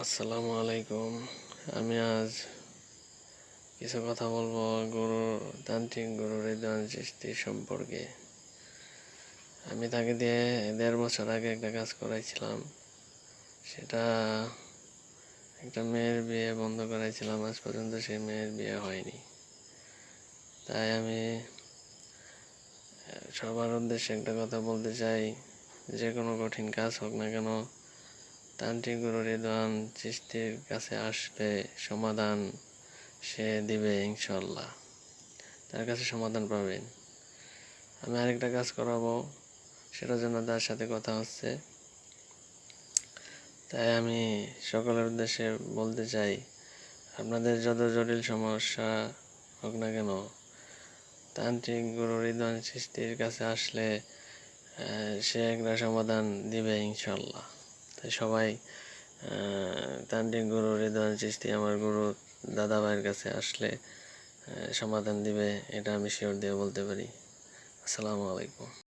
আসসালামু আলাইকুম। আমি আজ কিছু কথা বলব গুরু তান্ত্রিক গুরু হৃদয় সৃষ্টি সম্পর্কে। আমি তাকে দিয়ে দেড় বছর আগে একটা কাজ করাইছিলাম। সেটা একটা মেয়ের বিয়ে বন্ধ করাইছিলাম, আজ পর্যন্ত সেই মেয়ের বিয়ে হয়নি। তাই আমি সবার উদ্দেশ্যে একটা কথা বলতে চাই, যে কোনো কঠিন কাজ হোক না কেন তান্ত্রিক গুরু রিদওয়ান সৃষ্টির কাছে আসলে সমাধান সে দিবে ইনশাল্লাহ তার কাছে সমাধান পাবেন আমি আরেকটা কাজ করাবো, সেটার জন্য তার সাথে কথা হচ্ছে। তাই আমি সকলের উদ্দেশ্যে বলতে চাই, আপনাদের যত জটিল সমস্যা হোক না কেন তান্ত্রিক গুরু হৃদয় সৃষ্টির কাছে আসলে সে একটা সমাধান দিবে ইনশাল্লাহ সবাই তান্ত্রিক গুরু হৃদয় সৃষ্টি আমার গুরু দাদা ভাইয়ের কাছে আসলে সমাধান দিবে, এটা আমি শিওর দিয়ে বলতে পারি। আসসালামু আলাইকুম।